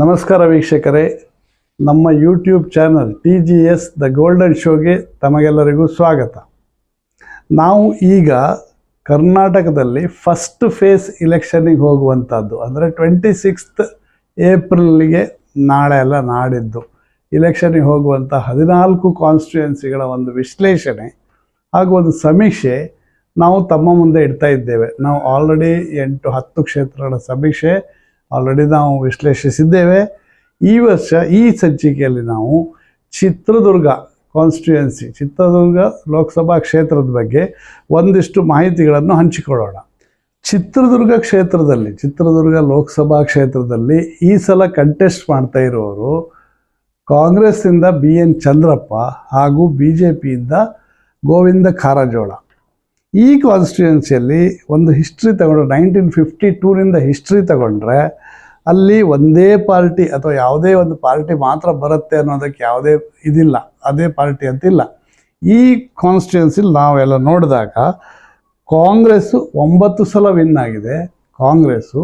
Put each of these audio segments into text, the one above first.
ನಮಸ್ಕಾರ ವೀಕ್ಷಕರೇ. ನಮ್ಮ YouTube channel T G S the golden ಶೋಗೆ ತಮಗೆಲ್ಲರಿಗೂ ಸ್ವಾಗತ. ನಾವು ಈಗ ಕರ್ನಾಟಕದಲ್ಲಿ ಫಸ್ಟ್ ಫೇಸ್ ಇಲೆಕ್ಷನಿಗೆ ಹೋಗುವಂಥದ್ದು. ಅಂದರೆ ಟ್ವೆಂಟಿ ಸಿಕ್ಸ್ತ್ ಏಪ್ರಿಲ್ಗೆ ನಾಳೆ ಅಲ್ಲ ನಾಡಿದ್ದು. ಇಲೆಕ್ಷನಿಗೆ ಹೋಗುವಂಥ ಹದಿನಾಲ್ಕು ಕಾನ್ಸ್ಟಿಟ್ಯೂಯೆನ್ಸಿಗಳ ಒಂದು ವಿಶ್ಲೇಷಣೆ ಹಾಗೂ ಒಂದು ಸಮೀಕ್ಷೆ ನಾವು ತಮ್ಮ ಮುಂದೆ ಇಡ್ತಾ ಇದ್ದೇವೆ. ನಾವು ಆಲ್ರೆಡಿ ಎಂಟು ಹತ್ತು ಕ್ಷೇತ್ರಗಳ ಸಮೀಕ್ಷೆ ಆಲ್ರೆಡಿ ನಾವು ವಿಶ್ಲೇಷಿಸಿದ್ದೇವೆ. ಈ ವರ್ಷ, ಈ ಸಂಚಿಕೆಯಲ್ಲಿ ನಾವು ಚಿತ್ರದುರ್ಗ ಕಾನ್ಸ್ಟಿಟ್ಯುಯೆನ್ಸಿ ಚಿತ್ರದುರ್ಗ ಲೋಕಸಭಾ ಕ್ಷೇತ್ರದ ಬಗ್ಗೆ ಒಂದಿಷ್ಟು ಮಾಹಿತಿಗಳನ್ನು ಹಂಚಿಕೊಳ್ಳೋಣ. ಚಿತ್ರದುರ್ಗ ಕ್ಷೇತ್ರದಲ್ಲಿ, ಚಿತ್ರದುರ್ಗ ಲೋಕಸಭಾ ಕ್ಷೇತ್ರದಲ್ಲಿ ಈ ಸಲ ಕಂಟೆಸ್ಟ್ ಮಾಡ್ತಾ ಇರುವವರು ಕಾಂಗ್ರೆಸ್ಸಿಂದ ಬಿ ಎನ್ ಚಂದ್ರಪ್ಪ ಹಾಗೂ ಬಿ ಜೆ ಪಿಯಿಂದ ಗೋವಿಂದ ಕಾರಜೋಳ. ಈ ಕಾನ್ಸ್ಟಿಟ್ಯೂನ್ಸಿಯಲ್ಲಿ ಒಂದು ಹಿಸ್ಟ್ರಿ ತಗೊಂಡು ನೈನ್ಟೀನ್ ಫಿಫ್ಟಿ ಟೂನಿಂದ ಹಿಸ್ಟ್ರಿ ತಗೊಂಡ್ರೆ ಅಲ್ಲಿ ಒಂದೇ ಪಾರ್ಟಿ ಅಥವಾ ಯಾವುದೇ ಒಂದು ಪಾರ್ಟಿ ಮಾತ್ರ ಬರುತ್ತೆ ಅನ್ನೋದಕ್ಕೆ ಯಾವುದೇ ಇದಿಲ್ಲ, ಅದೇ ಪಾರ್ಟಿ ಅಂತಿಲ್ಲ ಈ ಕಾನ್ಸ್ಟಿಟ್ಯೂನ್ಸಿಲಿ ನಾವೆಲ್ಲ ನೋಡಿದಾಗ ಕಾಂಗ್ರೆಸ್ಸು ಒಂಬತ್ತು ಸಲ ವಿನ್ ಆಗಿದೆ. ಕಾಂಗ್ರೆಸ್ಸು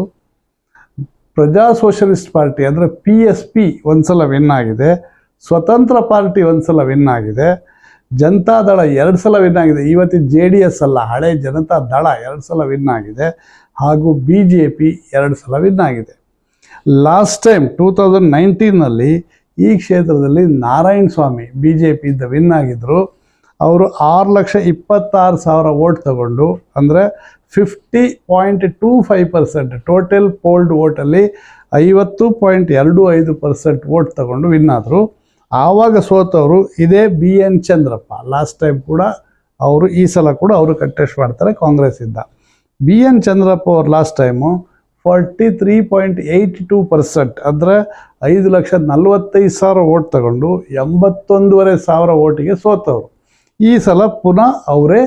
ಪ್ರಜಾ ಸೋಷಲಿಸ್ಟ್ ಪಾರ್ಟಿ ಅಂದರೆ ಪಿ ಎಸ್ ಪಿ ಒಂದು ಸಲ ವಿನ್ ಆಗಿದೆ. ಸ್ವತಂತ್ರ ಪಾರ್ಟಿ ಒಂದು ಸಲ ವಿನ್ ಆಗಿದೆ. ಜನತಾದಳ ಎರಡು ಸಲ ವಿನ್ ಆಗಿದೆ. ಇವತ್ತಿನ ಜೆ ಡಿ ಎಸ್ ಅಲ್ಲ, ಹಳೆ ಜನತಾ ದಳ ಎರಡು ಸಲ ವಿನ್ ಆಗಿದೆ ಹಾಗೂ ಬಿ ಜೆ ಪಿ ಎರಡು ಸಲ ವಿನ್ ಆಗಿದೆ. ಲಾಸ್ಟ್ ಟೈಮ್ ಟೂ ತೌಸಂಡ್ ನೈನ್ಟೀನಲ್ಲಿ ಈ ಕ್ಷೇತ್ರದಲ್ಲಿ ನಾರಾಯಣ ಸ್ವಾಮಿ ಬಿ ಜೆ ಪಿಯಿಂದ ವಿನ್ ಆಗಿದ್ದರು ಅವರು ಆರು ಲಕ್ಷ ಇಪ್ಪತ್ತಾರು ಸಾವಿರ ವೋಟ್ ತಗೊಂಡು, ಅಂದರೆ fifty point two five percent total polled ವೋಟಲ್ಲಿ ಐವತ್ತು ಪಾಯಿಂಟ್ ಎರಡು ಐದು ಪರ್ಸೆಂಟ್ ವೋಟ್ ತಗೊಂಡು ವಿನ್ ಆದರು. ಆವಾಗ ಸೋತವರು ಇದೇ B N Chandrappa. Last time ಕೂಡ ಅವರು ಈ ಸಲ ಕೂಡ ಅವರು ಕಂಟೆಸ್ಟ್ ಮಾಡ್ತಾರೆ ಕಾಂಗ್ರೆಸ್ಸಿಂದ ಬಿ ಎನ್ ಚಂದ್ರಪ್ಪ ಅವ್ರು last time forty three point eighty two percent ಅಂದರೆ ಐದು ಲಕ್ಷ ನಲ್ವತ್ತೈದು ಸಾವಿರ ಓಟ್ ತಗೊಂಡು ಎಂಬತ್ತೊಂದೂವರೆ ಸಾವಿರ ಓಟಿಗೆ ಸೋತವರು. ಈ ಸಲ ಪುನಃ ಅವರೇ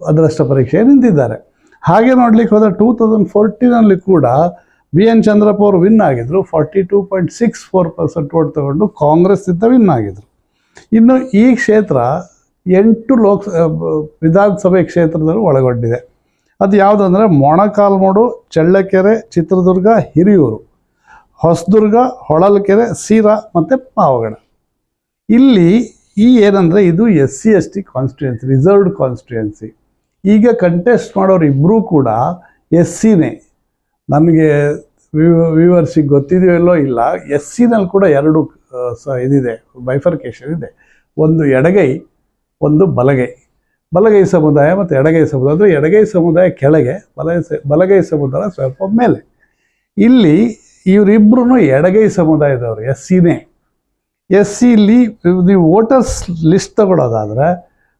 ಅದೃಷ್ಟ ಪರೀಕ್ಷೆ ನಿಂತಿದ್ದಾರೆ. ಹಾಗೆ ನೋಡ್ಲಿಕ್ಕೆ ಹೋದರೆ ಟೂ ತೌಸಂಡ್ ಫೋರ್ಟೀನಲ್ಲಿ ಕೂಡ ಬಿ ಎನ್ ಚಂದ್ರಪ್ಪ ಅವರು ವಿನ್ ಆಗಿದ್ರು. Forty two point six four percent vote ತಗೊಂಡು ಕಾಂಗ್ರೆಸ್ಸಿಂದ ವಿನ್ ಆಗಿದ್ರು. ಇನ್ನು ಈ ಕ್ಷೇತ್ರ ಎಂಟು ಲೋಕ ವಿಧಾನಸಭೆ ಕ್ಷೇತ್ರದಲ್ಲಿ ಒಳಗೊಂಡಿದೆ. ಅದು ಯಾವುದಂದರೆ ಮೊಣಕಾಲ್ಮೋಡು, ಚಳ್ಳಕೆರೆ, ಚಿತ್ರದುರ್ಗ, ಹಿರಿಯೂರು, ಹೊಸದುರ್ಗ, ಹೊಳಲ್ಕೆರೆ, ಸೀರಾ ಮತ್ತು ಪಾವಗಡ ಇಲ್ಲಿ ಈ ಏನಂದರೆ ಇದು S C S T constituency reserved constituency ಈಗ ಕಂಟೆಸ್ಟ್ ಮಾಡೋರು ಇಬ್ಬರೂ ಕೂಡ ಎಸ್ ಸಿನೇ ನನಗೆ ಗೊತ್ತಿದೆಯೋ ಗೊತ್ತಿದೆಯಲ್ಲೋ ಇಲ್ಲ ಎಸ್ ಸಿನಲ್ಲಿ ಕೂಡ ಎರಡು ಸ ಇದಿದೆ ಬೈಫರ್ಕೇಶನ್ ಇದೆ. ಒಂದು ಎಡಗೈ, ಒಂದು ಬಲಗೈ. ಬಲಗೈ ಸಮುದಾಯ ಮತ್ತು ಎಡಗೈ ಸಮುದಾಯ. ಅಂದರೆ ಎಡಗೈ ಸಮುದಾಯ ಕೆಳಗೆ, ಬಲಗೈ ಬಲಗೈ ಸಮುದಾಯ ಸ್ವಲ್ಪ ಮೇಲೆ. ಇಲ್ಲಿ ಇವರಿಬ್ಬರೂ ಎಡಗೈ ಸಮುದಾಯದವರು ಎಸ್ ಸಿನೇ ಎಸ್ ಸಿಲಿ ನೀವು ವೋಟರ್ಸ್ ಲಿಸ್ಟ್ ತಗೊಳ್ಳೋದಾದರೆ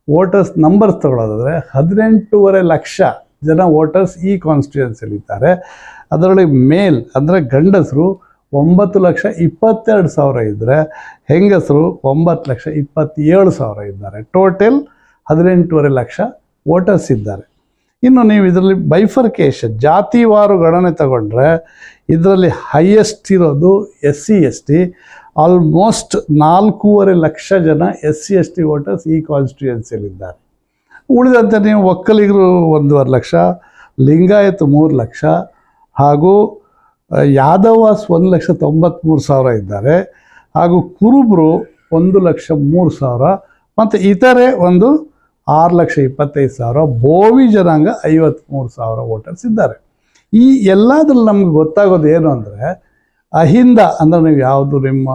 ವೋಟರ್ಸ್ ನಂಬರ್ಸ್ ತಗೊಳ್ಳೋದಾದರೆ ಹದಿನೆಂಟೂವರೆ ಲಕ್ಷ ಜನ ವೋಟರ್ಸ್ ಈ ಕಾನ್ಸ್ಟಿಟ್ಯೂನ್ಸಿಯಲ್ಲಿ ಇದ್ದಾರೆ ಅದರೊಳಗೆ ಮೇಲ್ ಅಂದರೆ ಗಂಡಸರು ಒಂಬತ್ತು ಲಕ್ಷ ಇಪ್ಪತ್ತೆರಡು ಸಾವಿರ ಇದ್ದರೆ ಹೆಂಗಸರು ಒಂಬತ್ತು ಲಕ್ಷ ಇಪ್ಪತ್ತೇಳು ಸಾವಿರ ಇದ್ದಾರೆ. ಟೋಟಲ್ ಹದಿನೆಂಟೂವರೆ ಲಕ್ಷ ವೋಟರ್ಸ್ ಇದ್ದಾರೆ. ಇನ್ನು ನೀವು ಇದರಲ್ಲಿ ಬೈಫರ್ಕೇಶನ್ ಜಾತಿವಾರು ಗಣನೆ ತಗೊಂಡ್ರೆ ಇದರಲ್ಲಿ ಹೈಯೆಸ್ಟ್ ಇರೋದು S C S T almost ನಾಲ್ಕೂವರೆ ಲಕ್ಷ ಜನ S C S T voters ಈ ಕಾನ್ಸ್ಟಿಟ್ಯೂಯೆನ್ಸಿಯಲ್ಲಿದ್ದಾರೆ ಉಳಿದಂತೆ ನೀವು ಒಕ್ಕಲಿಗರು ಒಂದೂವರೆ ಲಕ್ಷ, ಲಿಂಗಾಯತ್ ಮೂರು ಲಕ್ಷ ಹಾಗೂ ಯಾದವ ಯಾದವಾಸ್ ಒಂದು ಲಕ್ಷ ತೊಂಬತ್ತ್ಮೂರು ಸಾವಿರ ಇದ್ದಾರೆ. ಹಾಗೂ ಕುರುಬರು ಒಂದು ಲಕ್ಷ ಮೂರು ಸಾವಿರ. ಮತ್ತು ಇತರೆ ಒಂದು ಆರು ಲಕ್ಷ ಇಪ್ಪತ್ತೈದು ಸಾವಿರ ಬೋವಿ ಜನಾಂಗ ಐವತ್ತ್ಮೂರು ಸಾವಿರ ವೋಟರ್ಸ್ ಇದ್ದಾರೆ. ಈ ಎಲ್ಲದ್ರಲ್ಲಿ ನಮ್ಗೆ ಗೊತ್ತಾಗೋದು ಏನು ಅಂದರೆ, ಅಹಿಂದ ಅಂದರೆ ನೀವು ಯಾವುದು ನಿಮ್ಮ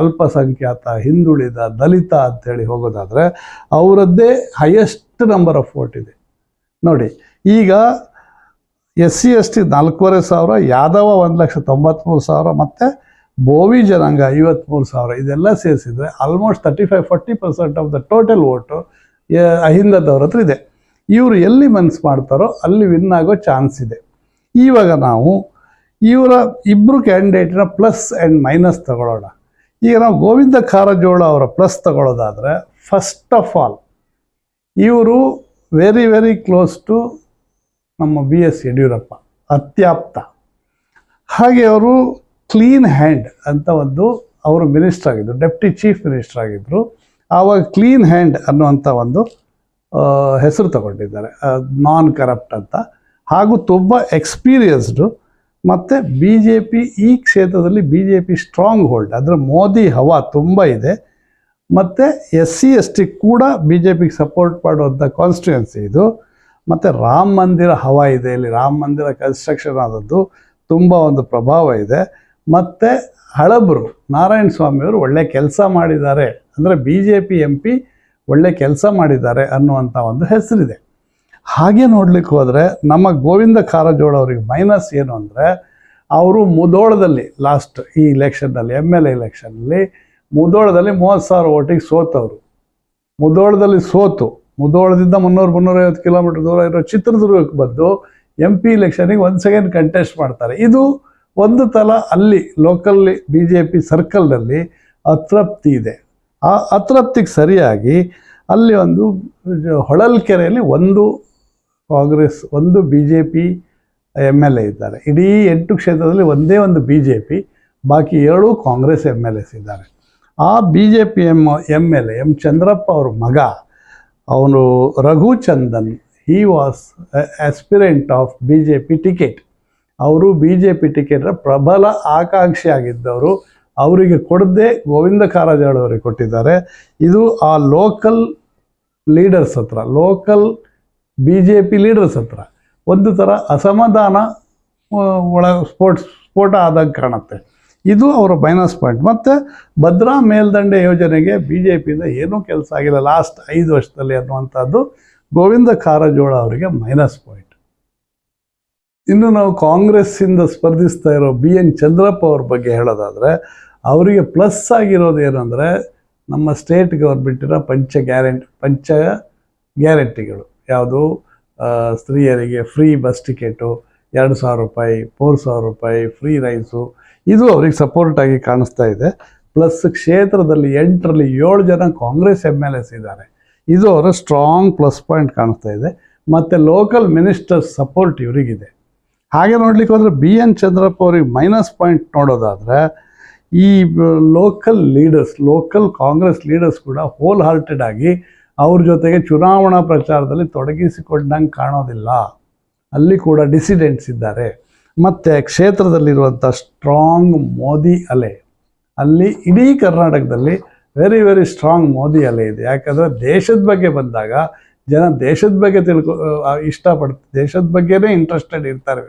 ಅಲ್ಪಸಂಖ್ಯಾತ, ಹಿಂದುಳಿದ, ದಲಿತ ಅಂತೇಳಿ ಹೋಗೋದಾದರೆ, ಅವರದ್ದೇ ಹೈಯೆಸ್ಟ್ ನಂಬರ್ ಆಫ್ ವೋಟ್ ಇದೆ. ನೋಡಿ, ಈಗ ಎಸ್ ಸಿ ಎಸ್ ಟಿ ನಾಲ್ಕೂವರೆ ಸಾವಿರ, ಯಾದವ ಒಂದು ಲಕ್ಷ ತೊಂಬತ್ತ್ಮೂರು ಸಾವಿರ, ಮತ್ತು ಬೋವಿ ಜನಾಂಗ ಐವತ್ತ್ಮೂರು ಸಾವಿರ. ಇದೆಲ್ಲ ಸೇರಿಸಿದರೆ almost thirty five forty percent of the total vote ಅಹಿಂದದವ್ರ ಹತ್ರ ಇದೆ. ಇವರು ಎಲ್ಲಿ ಮನ್ಸು ಮಾಡ್ತಾರೋ ಅಲ್ಲಿ ವಿನ್ ಆಗೋ ಚಾನ್ಸ್ ಇದೆ. ಇವಾಗ ನಾವು ಇವರ ಇಬ್ಬರು ಕ್ಯಾಂಡಿಡೇಟ್ನ ಪ್ಲಸ್ ಆ್ಯಂಡ್ ಮೈನಸ್ ತಗೊಳ್ಳೋಣ. ಈಗ ನಾವು ಗೋವಿಂದ ಕಾರಜೋಳ ಅವರ ಪ್ಲಸ್ ತಗೊಳ್ಳೋದಾದರೆ ಫಸ್ಟ್ ಆಫ್ ಆಲ್ ಇವರು ವೆರಿ ವೆರಿ ಕ್ಲೋಸ್ ಟು ನಮ್ಮ ಬಿ ಎಸ್ ಯಡಿಯೂರಪ್ಪ, ಅತ್ಯಾಪ್ತ. ಹಾಗೆ ಅವರು ಕ್ಲೀನ್ ಹ್ಯಾಂಡ್ ಅಂತ ಒಂದು ಅವರು ಮಿನಿಸ್ಟರ್ ಆಗಿದ್ದರು ಡೆಪ್ಟಿ ಚೀಫ್ ಮಿನಿಸ್ಟರ್ ಆಗಿದ್ದರು ಆವಾಗ ಕ್ಲೀನ್ ಹ್ಯಾಂಡ್ ಅನ್ನುವಂಥ ಒಂದು ಹೆಸರು ತಗೊಂಡಿದ್ದಾರೆ. ನಾನ್ ಕರಪ್ಟ್ ಅಂತ. ಹಾಗೂ ತುಂಬ ಎಕ್ಸ್ಪೀರಿಯನ್ಸ್ಡು ಮತ್ತು ಬಿ ಜೆ ಪಿ ಈ ಕ್ಷೇತ್ರದಲ್ಲಿ B J P strong hold ಅಂದರೆ ಮೋದಿ ಹವಾ ತುಂಬ ಇದೆ. ಮತ್ತು ಎಸ್ ಸಿ ಎಸ್ ಟಿ ಕೂಡ ಬಿ ಜೆ ಪಿಗೆ ಸಪೋರ್ಟ್ ಮಾಡುವಂಥ ಕಾನ್ಸ್ಟಿಟ್ಯೂನ್ಸಿ ಇದು. ಮತ್ತು ರಾಮ ಮಂದಿರ ಹವಾ ಇದೆ. ಇಲ್ಲಿ ರಾಮ ಮಂದಿರ ಕನ್ಸ್ಟ್ರಕ್ಷನ್ ಆದದ್ದು ತುಂಬ ಒಂದು ಪ್ರಭಾವ ಇದೆ. ಮತ್ತು ಹಳಬರು, ನಾರಾಯಣ ಸ್ವಾಮಿಯವರು ಒಳ್ಳೆ ಕೆಲಸ ಮಾಡಿದ್ದಾರೆ. ಅಂದರೆ B J P M P ಒಳ್ಳೆ ಕೆಲಸ ಮಾಡಿದ್ದಾರೆ ಅನ್ನುವಂಥ ಒಂದು ಹೆಸರಿದೆ. ಹಾಗೆ ನೋಡ್ಲಿಕ್ಕೆ ಹೋದರೆ ನಮ್ಮ ಗೋವಿಂದ ಕಾರಜೋಳ ಅವರಿಗೆ ಮೈನಸ್ ಏನು ಅಂದರೆ ಅವರು ಮುದೋಳದಲ್ಲಿ ಲಾಸ್ಟ್ ಈ ಇಲೆಕ್ಷನ್ನಲ್ಲಿ ಎಂ ಎಲ್ ಎ ಇಲೆಕ್ಷನ್ನಲ್ಲಿ ಮುದೋಳದಲ್ಲಿ ಮೂವತ್ತು ಸಾವಿರ ಓಟಿಗೆ ಸೋತವರು. ಮುದೋಳದಲ್ಲಿ ಸೋತು. ಮುದೋಳದಿಂದ ಮುನ್ನೂರು ಮುನ್ನೂರೈವತ್ತು ಕಿಲೋಮೀಟರ್ ದೂರ ಇರೋ ಚಿತ್ರದುರ್ಗಕ್ಕೆ ಬಂದು ಎಂ ಪಿ ಇಲೆಕ್ಷನಿಗೆ ಒಂದು ಸೆಕೆಂಡ್ ಕಂಟೆಸ್ಟ್ ಮಾಡ್ತಾರೆ. ಇದು ಒಂದು ತಲ ಅಲ್ಲಿ ಲೋಕಲ್ಲಿ ಬಿ ಜೆ ಪಿ ಸರ್ಕಲ್ನಲ್ಲಿ ಅತೃಪ್ತಿ ಇದೆ. ಆ ಅತೃಪ್ತಿಗೆ ಸರಿಯಾಗಿ ಅಲ್ಲಿ ಒಂದು ಹೊಳಲ್ಕೆರೆಯಲ್ಲಿ ಒಂದು ಕಾಂಗ್ರೆಸ್, ಒಂದು B J P M L A ಇದ್ದಾರೆ. ಇಡೀ ಎಂಟು ಕ್ಷೇತ್ರದಲ್ಲಿ ಒಂದೇ ಒಂದು ಬಿ ಜೆ ಪಿ ಬಾಕಿ ಏಳು ಕಾಂಗ್ರೆಸ್ ಎಂ ಎಲ್ ಎಸ್ ಇದ್ದಾರೆ. ಆ B J P M M L A M Chandrappa ಅವ್ರ ಮಗ ಅವನು Raghuchandan he was aspirant of B J P ticket ಅವರು ಬಿ ಜೆ ಪಿ ಟಿಕೆಟ್ರ ಪ್ರಬಲ ಆಕಾಂಕ್ಷಿ ಆಗಿದ್ದವರು ಅವರಿಗೆ ಕೊಡದೆ ಗೋವಿಂದ ಕಾರಜೋಳ ಅವರಿಗೆ ಕೊಟ್ಟಿದ್ದಾರೆ. ಇದು ಆ ಲೋಕಲ್ ಲೀಡರ್ಸ್ ಹತ್ರ local B J P leaders ಹತ್ರ. ಒಂದು ಥರ ಅಸಮಾಧಾನ ಒಳ ಸ್ಫೋಟ್ ಸ್ಫೋಟ ಆದಾಗ ಕಾಣುತ್ತೆ. ಇದು ಅವರ ಮೈನಸ್ ಪಾಯಿಂಟ್ ಮತ್ತು ಭದ್ರಾ ಮೇಲ್ದಂಡೆ ಯೋಜನೆಗೆ ಬಿ ಜೆ ಪಿಯಿಂದ ಏನೂ ಕೆಲಸ ಆಗಿಲ್ಲ. ಲಾಸ್ಟ್ ಐದು ವರ್ಷದಲ್ಲಿ ಅನ್ನುವಂಥದ್ದು ಗೋವಿಂದ ಕಾರಜೋಳ ಅವರಿಗೆ ಮೈನಸ್ ಪಾಯಿಂಟ್ ಇನ್ನು ನಾವು ಕಾಂಗ್ರೆಸ್ಸಿಂದ ಸ್ಪರ್ಧಿಸ್ತಾ ಇರೋ ಬಿ ಎನ್ ಚಂದ್ರಪ್ಪ ಅವ್ರ ಬಗ್ಗೆ ಹೇಳೋದಾದರೆ, ಅವರಿಗೆ ಪ್ಲಸ್ ಆಗಿರೋದು ಏನಂದರೆ ನಮ್ಮ ಸ್ಟೇಟ್ ಗೌರ್ಮೆಂಟಿನ ಪಂಚ ಗ್ಯಾರಂಟಿ ಪಂಚ ಗ್ಯಾರಂಟಿಗಳು ಯಾವುದು? ಸ್ತ್ರೀಯರಿಗೆ ಫ್ರೀ ಬಸ್ ಟಿಕೆಟು ಎರಡು ಸಾವಿರ ರೂಪಾಯಿ ಮೂರು ಸಾವಿರ ರೂಪಾಯಿ ಫ್ರೀ ರೈಸು ಇದು ಅವ್ರಿಗೆ ಸಪೋರ್ಟ್ ಆಗಿ ಕಾಣಿಸ್ತಾ ಇದೆ. ಪ್ಲಸ್ ಕ್ಷೇತ್ರದಲ್ಲಿ ಎಂಟರಲ್ಲಿ ಏಳು ಜನ ಕಾಂಗ್ರೆಸ್ ಎಂ ಎಲ್ ಎಸ್ ಇದ್ದಾರೆ. ಇದು ಅವರ ಸ್ಟ್ರಾಂಗ್ ಪ್ಲಸ್ ಪಾಯಿಂಟ್ ಕಾಣಿಸ್ತಾ ಇದೆ. ಮತ್ತು ಲೋಕಲ್ ಮಿನಿಸ್ಟರ್ಸ್ ಸಪೋರ್ಟ್ ಇವರಿಗಿದೆ. ಹಾಗೆ ನೋಡ್ಲಿಕ್ಕೆ ಹೋದರೆ ಬಿ ಎನ್ ಚಂದ್ರಪ್ಪ ಅವ್ರಿಗೆ ಮೈನಸ್ ಪಾಯಿಂಟ್ ನೋಡೋದಾದರೆ ಈ local leaders local Congress leaders ಕೂಡ ಹೋಲ್ ಹಾರ್ಟೆಡ್ ಆಗಿ ಅವ್ರ ಜೊತೆಗೆ ಚುನಾವಣಾ ಪ್ರಚಾರದಲ್ಲಿ ತೊಡಗಿಸಿಕೊಂಡಂಗೆ ಕಾಣೋದಿಲ್ಲ. ಅಲ್ಲಿ ಕೂಡ ಡಿಸಿಡೆಂಟ್ಸ್ ಇದ್ದಾರೆ. ಮತ್ತು ಕ್ಷೇತ್ರದಲ್ಲಿರುವಂಥ ಸ್ಟ್ರಾಂಗ್ ಮೋದಿ ಅಲೆ. ಅಲ್ಲಿ ಇಡೀ ಕರ್ನಾಟಕದಲ್ಲಿ ವೆರಿ ವೆರಿ ಸ್ಟ್ರಾಂಗ್ ಮೋದಿ ಅಲೆ ಇದೆ. ಯಾಕಂದರೆ ದೇಶದ ಬಗ್ಗೆ ಬಂದಾಗ ಜನ ದೇಶದ ಬಗ್ಗೆ ತಿಳ್ಕೊ ಇಷ್ಟಪಡ್ತ, ದೇಶದ ಬಗ್ಗೆನೇ ಇಂಟ್ರೆಸ್ಟೆಡ್ ಇರ್ತಾರೆ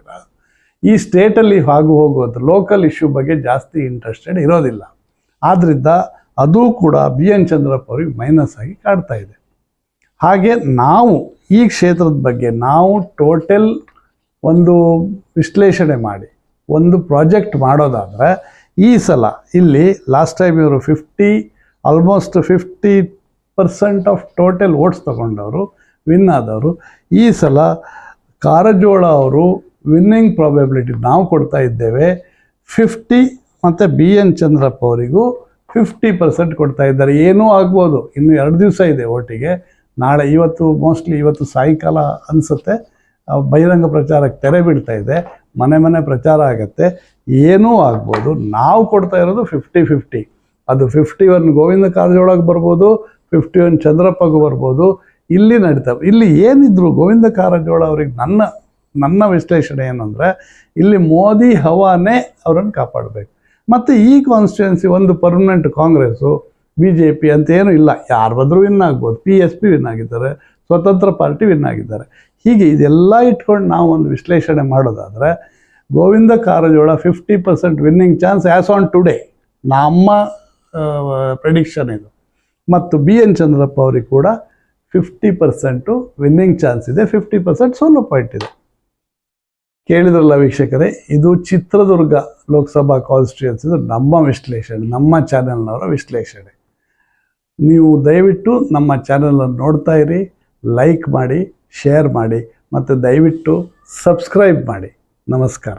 ಈ ಸ್ಟೇಟಲ್ಲಿ ಆಗು ಹೋಗುವಂಥ ಲೋಕಲ್ ಇಶ್ಯೂ ಬಗ್ಗೆ ಜಾಸ್ತಿ ಇಂಟ್ರೆಸ್ಟೆಡ್ ಇರೋದಿಲ್ಲ. ಆದ್ದರಿಂದ ಅದು ಕೂಡ ಬಿ ಎನ್ ಚಂದ್ರಪ್ಪ ಅವ್ರಿಗೆ ಮೈನಸ್ ಆಗಿ ಕಾಡ್ತಾ ಇದೆ. ಹಾಗೆ ನಾವು ಈ ಕ್ಷೇತ್ರದ ಬಗ್ಗೆ ನಾವು ಟೋಟಲ್ ಒಂದು ವಿಶ್ಲೇಷಣೆ ಮಾಡಿ, ಒಂದು ಪ್ರಾಜೆಕ್ಟ್ ಮಾಡೋದಾದರೆ ಈ ಸಲ ಇಲ್ಲಿ ಲಾಸ್ಟ್ ಟೈಮ್ ಇವರು fifty almost fifty percent of total votes ತಗೊಂಡವರು win ಆದವರು. ಈ ಸಲ ಕಾರಜೋಳ ಅವರು ವಿನ್ನಿಂಗ್ ಪ್ರಾಬಬಿಲಿಟಿ ನಾವು ಕೊಡ್ತಾ ಇದ್ದೇವೆ. ಫಿಫ್ಟಿ ಮತ್ತು ಬಿ ಎನ್ ಚಂದ್ರಪ್ಪ ಅವರಿಗೂ ಫಿಫ್ಟಿ ಪರ್ಸೆಂಟ್ ಕೊಡ್ತಾ ಇದ್ದಾರೆ. ಏನೂ ಆಗ್ಬೋದು. ಇನ್ನು ಎರಡು ದಿವಸ ಇದೆ ಓಟಿಗೆ ನಾಳೆ ಇವತ್ತು ಮೋಸ್ಟ್ಲಿ ಇವತ್ತು ಸಾಯಂಕಾಲ ಅನಿಸುತ್ತೆ. ಬಹಿರಂಗ ಪ್ರಚಾರಕ್ಕೆ ತೆರೆ ಬಿಡ್ತಾ ಇದೆ, ಮನೆ ಮನೆ ಪ್ರಚಾರ ಆಗುತ್ತೆ. ಏನೂ ಆಗ್ಬೋದು. ನಾವು ಕೊಡ್ತಾ ಇರೋದು ಫಿಫ್ಟಿ ಫಿಫ್ಟಿ ಅದು ಫಿಫ್ಟಿ ಒನ್ ಗೋವಿಂದ ಕಾರಜೋಳಗೆ ಬರ್ಬೋದು ಫಿಫ್ಟಿ ಒನ್ ಚಂದ್ರಪ್ಪಗೂ ಬರ್ಬೋದು. ಇಲ್ಲಿ ನಡೀತಾವೆ ಇಲ್ಲಿ ಏನಿದ್ರು ಗೋವಿಂದ ಕಾರಜೋಳ ಅವ್ರಿಗೆ ನನ್ನ ನನ್ನ ವಿಶ್ಲೇಷಣೆ ಏನಂದರೆ ಇಲ್ಲಿ ಮೋದಿ ಹವಾನೇ ಅವರನ್ನು ಕಾಪಾಡಬೇಕು. ಮತ್ತು ಈ ಕಾನ್ಸ್ಟಿಟ್ಯೂನ್ಸಿ ಒಂದು permanent Congress B J P ಅಂತ ಏನೂ ಇಲ್ಲ. ಯಾರು ಬಂದರೂ ವಿನ್ ಆಗ್ಬೋದು. ಪಿ ಎಸ್ ಪಿ ವಿನ್ ಆಗಿದ್ದಾರೆ. ಸ್ವತಂತ್ರ ಪಾರ್ಟಿ ವಿನ್ ಆಗಿದ್ದಾರೆ. ಹೀಗೆ ಇದೆಲ್ಲ ಇಟ್ಕೊಂಡು ನಾವು ಒಂದು ವಿಶ್ಲೇಷಣೆ ಮಾಡೋದಾದರೆ, Govinda Karajol fifty percent winning chance as on today ನಮ್ಮ ಪ್ರೆಡಿಕ್ಷನ್ ಇದು. ಮತ್ತು ಬಿ ಎನ್ ಚಂದ್ರಪ್ಪ ಅವರಿಗೆ ಕೂಡ ಫಿಫ್ಟಿ ಪರ್ಸೆಂಟು ವಿನ್ನಿಂಗ್ ಚಾನ್ಸ್ ಇದೆ ಫಿಫ್ಟಿ ಪರ್ಸೆಂಟ್ ಸೋಲೋ ಪಾಯಿಂಟ್ ಇದೆ. ಕೇಳಿದ್ರಲ್ಲ ವೀಕ್ಷಕರೇ, ಇದು ಚಿತ್ರದುರ್ಗ ಲೋಕಸಭಾ ಕಾನ್ಸ್ಟಿಟ್ಯೂನ್ಸ್ ಇದು ನಮ್ಮ ವಿಶ್ಲೇಷಣೆ, ನಮ್ಮ ಚಾನೆಲ್ನವರ ವಿಶ್ಲೇಷಣೆ. ನೀವು ದಯವಿಟ್ಟು ನಮ್ಮ ಚಾನೆಲನ್ನು ನೋಡ್ತಾ ಇರಿ. ಲೈಕ್ ಮಾಡಿ ಶೇರ್ ಮಾಡಿ ಮತ್ತು ದಯವಿಟ್ಟು ಸಬ್ಸ್ಕ್ರೈಬ್ ಮಾಡಿ. ನಮಸ್ಕಾರ.